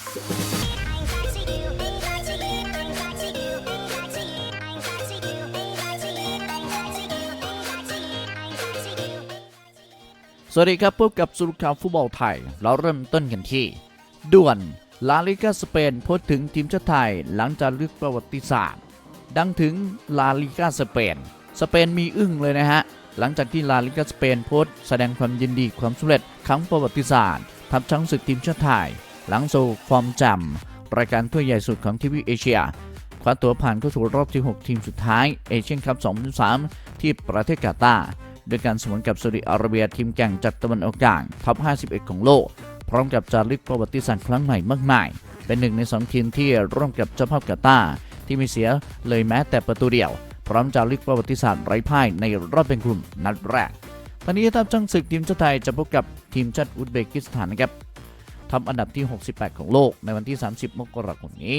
สวัสดีครับพบกับสุรข่าวฟุตบอลไทย เราเริ่มต้นกันที่ ด่วนลาลิกาสเปนพูดถึงทีมชาติไทยหลังจากลึกประวัติศาสตร์ ดังถึงลาลิกาสเปน สเปนมีอึ้งเลยนะฮะ หลังจากที่ลาลิกาสเปนโพสต์แสดงความยินดีความสำเร็จครั้งประวัติศาสตร์ทัพช้างศึกทีมชาติไทย หลังสู่ฟอร์มจำรายการถ้วยใหญ่สุดของทวีปเอเชียคว้าตัวผ่านเข้าสู่รอบที่ 6 ทีมสุดท้ายเอเชียนคัพ 2023 ที่ประเทศกาตาร์ด้วยการสวนกับซาอุดิอาระเบียทีมแก่งจากตะวันออกกลางท็อป 51 ของโลก พร้อมกับจารึกประวัติศาสตร์ครั้งใหม่มากมาย เป็นหนึ่งในสองทีมที่ร่วมกับเจ้าภาพกาตาร์ที่ม่เสียเลยแม้แต่ประตูเดียว พร้อมจารึกประวัติศาสตร์ไร้พ่ายในรอบเป็นกลุ่มนัดแรกตอนนี้ทัพจังศึกทีมชาติไทยจะพบกับทีมชาติอุซเบกิสถานนะครับ ทำอันดับที่ 68 ของโลกในวันที่ 30 มกราคมนี้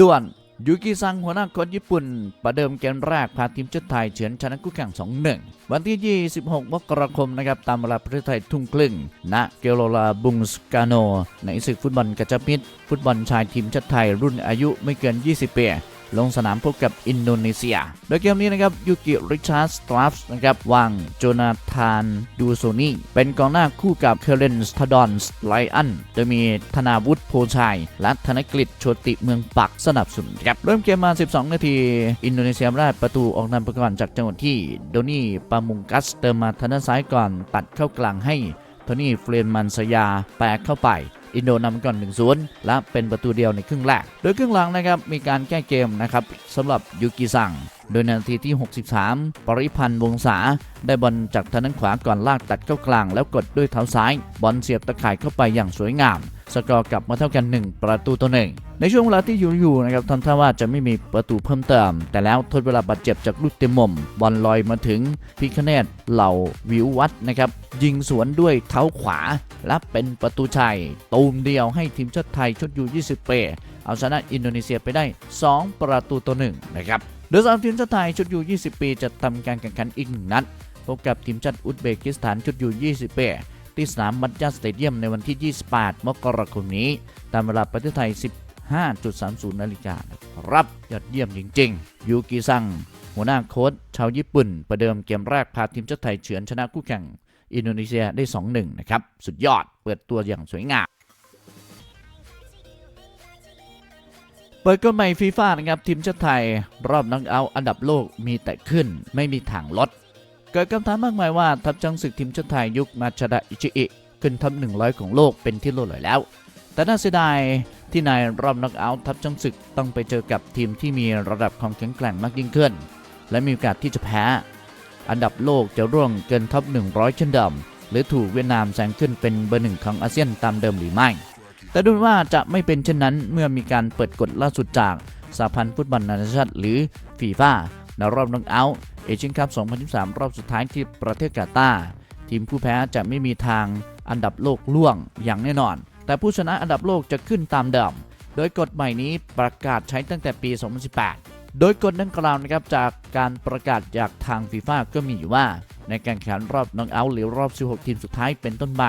ด่วนยูกิซังหัวหน้าโค้ชญี่ปุ่น ประเดิมเกมแรกพาทีมชาติไทยเฉือนชนะคู่แข่ง 2-1 วันที่ 26 มกราคมนะครับตามเวลาประเทศไทยทุ่งครึ่งณเกโรลาบุงสกาโน ในศึกฟุตบอลกระจับมิตร ฟุตบอลชายทีมชาติไทยรุ่นอายุไม่เกิน 20 ปี ลงสนามพบกับอินโดนีเซีย โดยเกมนี้นะครับยูกิริชาร์ดสตราฟส์นะครับวางโจนาธานดูโซนีเป็นกองหน้าคู่กับเคเลนสทดอนสไลอันโดยมีธนาวุฒิโพชัย และธนกฤษโชติเมืองปักสนับสนุนครับเริ่มเกมมา 12 นาที อินโดนีเซียได้ประตูออกนำไปก่อนจากจังหวะที่โดนี่ปามุงกัสเติมมาทางด้านซ้ายก่อนตัดเข้ากลางให้โทนี่เฟรนมันสยาแปลเข้าไป อินโดนำก่อน1-0และเป็นประตูเดียวในครึ่งแรก โดยครึ่งหลังนะครับมีการแก้เกมนะครับสำหรับยูกิซังโดยนนาทีที่ 63 ปริพันธ์วงศาได้บอลจากทางด้านขวาก่อนลากตัดเข้ากลาง แล้วกดด้วยเท้าซ้าย บอลเสียบตะข่ายเข้าไปอย่างสวยงาม สกอร์กลับมาเท่ากัน 1 ประตูต่อหนึ่งในช่วงเวลาที่อยู่อยู่นะครับทำท่าว่าจะไม่มีประตูเพิ่มเติม แต่แล้วทดเวลาบาดเจ็บจากลูกเต็มมุมบอลลอยมาถึงพิคเนตเหล่าวิววัฒน์นะครับยิงสวนด้วยเท้าขวา และเป็นประตูชัยตูมเดียวให้ทีมชาติไทยชุดยู20เปเอาชนะอินโดนีเซียไปได้ 2 ประตูต่อหนึ่งนะครับโดยสามทีมชาติไทยชุดยู20ปีจะทำการแข่งขันอีกนัดพบกับทีมชาติอุซเบกิสถานชุดยู20ปี ที่สนามบัตยาสเตเดียมในวันที่ 28 มกราคมนี้ ตามเวลาประเทศไทย 15.30 นาฬิกาครับยอดเยี่ยมจริงๆ ยูกิซัง หัวหน้าโค้ชชาวญี่ปุ่น ประเดิมเกมแรกพาทีมชาติไทยเฉือนชนะคู่แข่งอินโดนีเซียได้ 2-1 นะครับ สุดยอดเปิดตัวอย่างสวยงามเปิดกฎใหม่ฟีฟ่านะครับ ทีมชาติไทย รอบน็อกเอาท์อันดับโลกมีแต่ขึ้นไม่มีทางลด เกิดคำถามมากมายว่าทัพจังศึกทีมชาติไทยยุคมาชดะอิชิอิขึ้นทัพ100 ของโลกเป็นที่โลดเลยแล้ว แต่น่าเสียดายที่ในรอบน็อกเอาท์ทัพจังศึกต้องไปเจอกับทีมที่มีระดับความแข็งแกร่งมากยิ่งขึ้น และมีโอกาสที่จะแพ้ อันดับโลกจะร่วงเกินท็อป100 เช่นเดิมหรือถูกเวียดนามแซงขึ้นเป็นเบอร์หนึ่งของอาเซียนตามเดิมหรือไม่ แต่ดูว่าจะไม่เป็นเช่นนั้นเมื่อมีการเปิดกฎล่าสุดจากสหพันธ์ฟุตบอลนานาชาติหรือฟีฟ่าในรอบน็อกเอาท์ เอเชียนคัพ 2023รอบสุดท้ายที่ประเทศกาตาร์ทีมผู้แพ้จะไม่มีทางอันดับโลกล่วงอย่างแน่นอน แต่ผู้ชนะอันดับโลกจะขึ้นตามเดิม โดยกฎใหม่นี้ประกาศใช้ตั้งแต่ปี 2018 โดยกฎดังกล่าวนะครับจากการประกาศจากทางฟีฟ่าก็มีอยู่ว่า ในการแข่งรอบน็อกเอาท์หรือรอบ 16 ทีมสุดท้ายเป็นต้นไป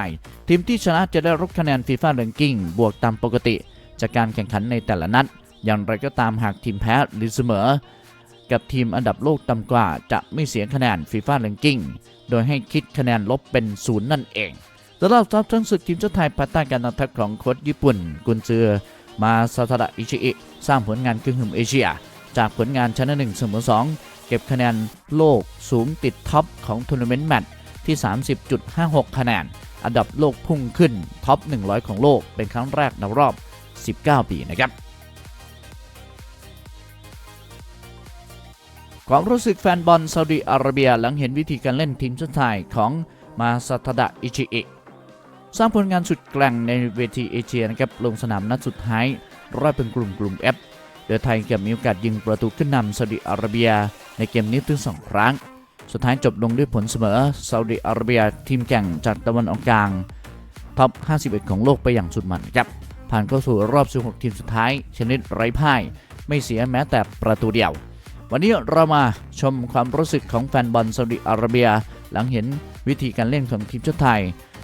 ทีมที่ชนะจะได้รับคะแนนฟีฟ่า r ร n กิ้งบวกตามปกติ จากการแข่งขันในแต่ละนัด อย่างไรก็ตามหากทีมแพ้หรือเสมอ กับทีมอันดับโลกต่ำกว่าจะไม่เสียคะแนนฟีฟ่า r ร n กิ้งโดยให้คิดคะแนนลบเป็นศูนย์นั่นเองสำหรับทัพทั้งศึกทีมชาติไทยภายใต้การนำทัพของโค้ชญี่ปุ่น กุนซือ มาซาทาดะอิชิอิสร้างผลงานกึ่งหึมเอเชีย จากผลงานชนะ1เสมอ2เก็บคะแนนโลกสูงติดท็อปของทัวร์นาเมนต์แมตช์ที่ 30.56 คะแนน อันดับโลกพุ่งขึ้นท็อป 100 ของโลกเป็นครั้งแรกในรอบ 19 ปีนะครับ ความรู้สึกแฟนบอลซาอุดิอาระเบียหลังเห็นวิธีการเล่นทีมชาติไทยของมาซาทดะอิชิอิสร้างผลงานสุดแกร่งในเวทีเอเชียนะครับลงสนามนัดสุดท้ายรอบเป็นกลุ่มกลุ่ม F โดยไทยเก็บมีโอกาสยิงประตูขึ้นนำซาอุดิอาระเบีย ในเกมนี้ถึง 2 ครั้ง สุดท้ายจบลงด้วยผลเสมอซาอุดิอาระเบียทีมแข่งจากตะวันออกกลางท็อป 51 ของโลกไปอย่างสุดมันครับ ผ่านเข้าสู่รอบ 16 ทีมสุดท้าย ชนิดไร้พ่าย ไม่เสียแม้แต่ประตูเดียว วันนี้เรามาชมความรู้สึกของแฟนบอลซาอุดิอาระเบีย หลังเห็นวิธีการเล่นของทีมชาติไทย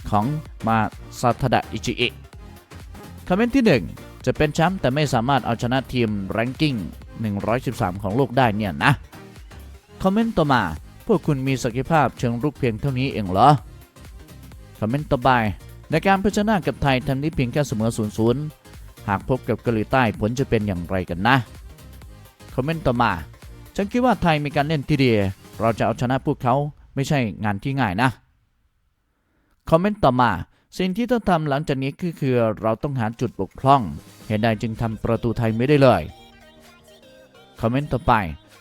ของมาซาทดะอิจิอิคอมเมนต์ที่ 1 จะเป็นแชมป์แต่ไม่สามารถเอาชนะทีมแรงกิ้ง 113 ของโลกได้เนี่ยนะ คอมเมนต์ต่อมา พวกคุณมีศักยภาพเชิงรุกเพียงเท่านี้เองเหรอ คอมเมนต์ต่อไปในการเผชิญหน้ากับไทยทำได้เพียงแค่เสมอ 0 0 หากพบกับเกาหลีใต้ผลจะเป็นอย่างไรกันนะ คอมเมนต์ต่อมา ฉันคิดว่าไทยมีการเล่นที่ดีเราจะเอาชนะพวกเขาไม่ใช่งานที่ง่ายนะ คอมเมนต์ต่อมา สิ่งที่ต้องทำหลังจากนี้คือคือเราต้องหาจุดบกพร่อง เหตุใดจึงทำประตูไทยไม่ได้เลย คอมเมนต์ต่อไป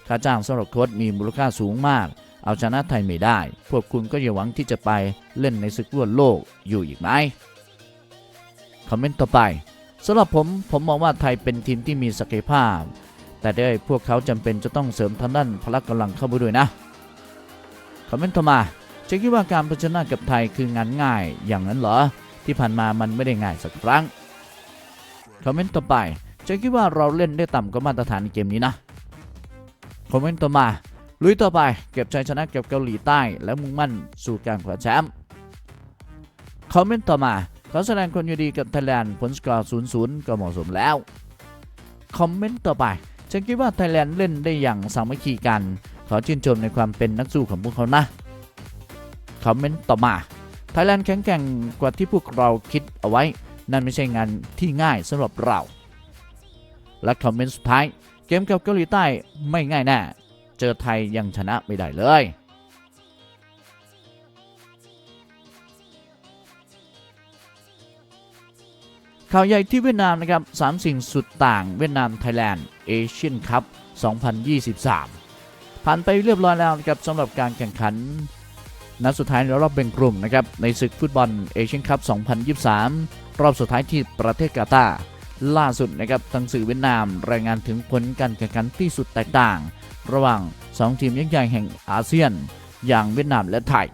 ค่าจ้างสำหรับโค้ชมีมูลค่าสูงมาก เอาชนะไทยไม่ได้ พวกคุณก็อย่าหวังที่จะไปเล่นในศึกฟุตบอลโลกอยู่อีกไหม คอมเมนต์ต่อไปสำหรับผมผมมองว่าไทยเป็นทีมที่มีศักยภาพ แต่ด้วยพวกเขาจำเป็นจะต้องเสริมทางด้านพละกำลังเข้าไปด้วยนะ คอมเมนต์ต่อมาจะคิดว่าการเผชิญหน้ากับไทยคืองานง่ายอย่างนั้นเหรอ ที่ผ่านมามันไม่ได้ง่ายสักครั้ง คอมเมนต์ต่อไปจะคิดว่าเราเล่นได้ต่ำกว่ามาตรฐานในเกมนี้นะ คอมเมนต์ต่อมาลุยต่อไปเก็บชัยชนะกับเกาหลีใต้และมุ่งมั่นสู่การคว้าแชมป์ คอมเมนต์ต่อมาขอแสดงความยินดีกับไทยแลนด์ผลสกอร์ 0-0 ก็เหมาะสมแล้ว คอมเมนต์ต่อไป ฉันคิดว่าไทยแลนด์เล่นได้อย่างสามัคคีกัน ขอชื่นชมในความเป็นนักสู้ของพวกเขานะ คอมเมนต์ต่อมาไทยแลนด์แข็งแกร่งกว่าที่พวกเราคิดเอาไว้ นั่นไม่ใช่งานที่ง่ายสำหรับเรา และคอมเมนต์สุดท้าย เกมกับเกาหลีใต้ไม่ง่ายแน่ เจอไทยยังชนะไม่ได้เลย ข่าวใหญ่ที่เวียดนามนะครับสามสิ่งสุดต่างเวียดนามไทยแลนด์เอเชียนคัพ 2023 ผ่านไปเรียบร้อยแล้วนะครับสำหรับการแข่งขัน นัดสุดท้ายในรอบแบ่งกลุ่มนะครับในศึกฟุตบอลเอเชียนคัพ 2023 รอบสุดท้ายที่ประเทศกาตาร์ล่าสุดนะครับทางสื่อเวียดนามรายงานถึงผลการแข่งขันที่สุดแตกต่าง ระหว่าง 2 ทีมยักษ์ใหญ่แห่งอาเซียน อย่างเวียดนามและไทย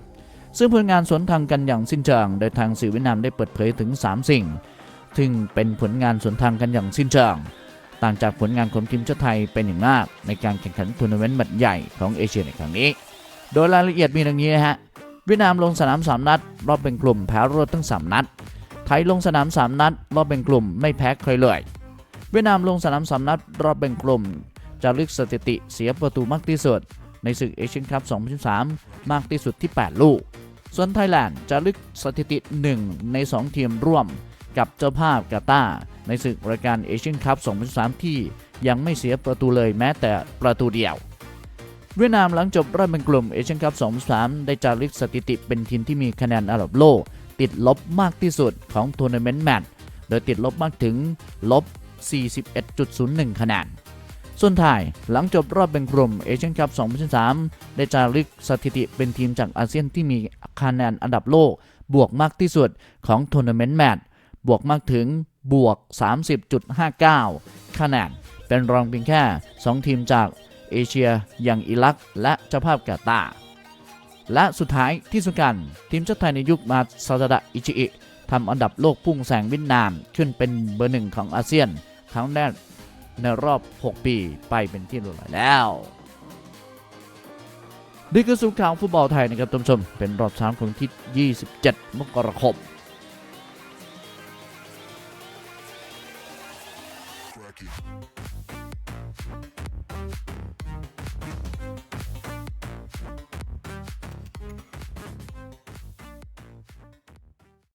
ซึ่งผลงานสวนทางกันอย่างสิ้นเชิง โดยทางสื่อเวียดนามได้เปิดเผยถึง 3 สิ่ง ซึ่งเป็นผลงานสวนทางกันอย่างสิ้นเชิง ต่างจากผลงานของทีมชาติไทยเป็นอย่างมาก ในการแข่งขันทัวร์นาเมนต์บัดใหญ่ของเอเชียในครั้งนี้ โดยรายละเอียดมีดังนี้นะฮะเวียดนามลงสนาม 3 นัด รอบเป็นกลุ่มแพ้รวดทั้ง 3 นัด ไทยลงสนาม 3 นัด รอบเป็นกลุ่มไม่แพ้ใครเลย เวียดนามลงสนาม 3 นัด รอบเป็นกลุ่มจะลึกสถิติเสียประตูมากที่สุด ในศึกเอเชียนคัพ 2013 มากที่สุดที่ 8 ลูก ส่วนไทยแลนด์จะลึกสถิติ 1 ใน 2 ทีมร่วม กับเจ้าภาพกาตาร์ในศึกรายการเอเชียนคัพ 2013 ที่ยังไม่เสียประตูเลยแม้แต่ประตูเดียว เวียดนามหลังจบรอบเป็นกลุ่มเอเชียนคัพ 2013 ได้จารึกสถิติเป็นทีมที่มีคะแนนอันดับโลก ติดลบมากที่สุดของทัวร์นาเมนต์แมตช์โดยติดลบมากถึงลบ 41.01 คะแนนส่วนไทยหลังจบรอบเป็นกลุ่มเอเชียนคัพ 2013 ได้จารึกสถิติเป็นทีมจากอาเซียนที่มีคะแนนอันดับโลกบวกมากที่สุดของทัวร์นาเมนต์แมตช์ บวกมากถึงบวก 30.59คะแนนเป็นรองเพียงแค่ 2 ทีมจากเอเชียอย่างอิรักและเจ้าภาพกาตาร์และสุดท้ายที่สุดกัน ทีมชาติไทยในยุคมาซาดะอิชิอิทำอันดับโลกพุ่งแซงเวียดนามขึ้นเป็นเบอร์หนึ่งของอาเซียน ครั้งแรกในรอบ 6 ปีไปเป็นที่รียบร้อยแล้วนี่คือสุข่าวฟุตบอลไทยนะครับท่านผู้ชม เป็นรอบสามของที่ 27 มกราคม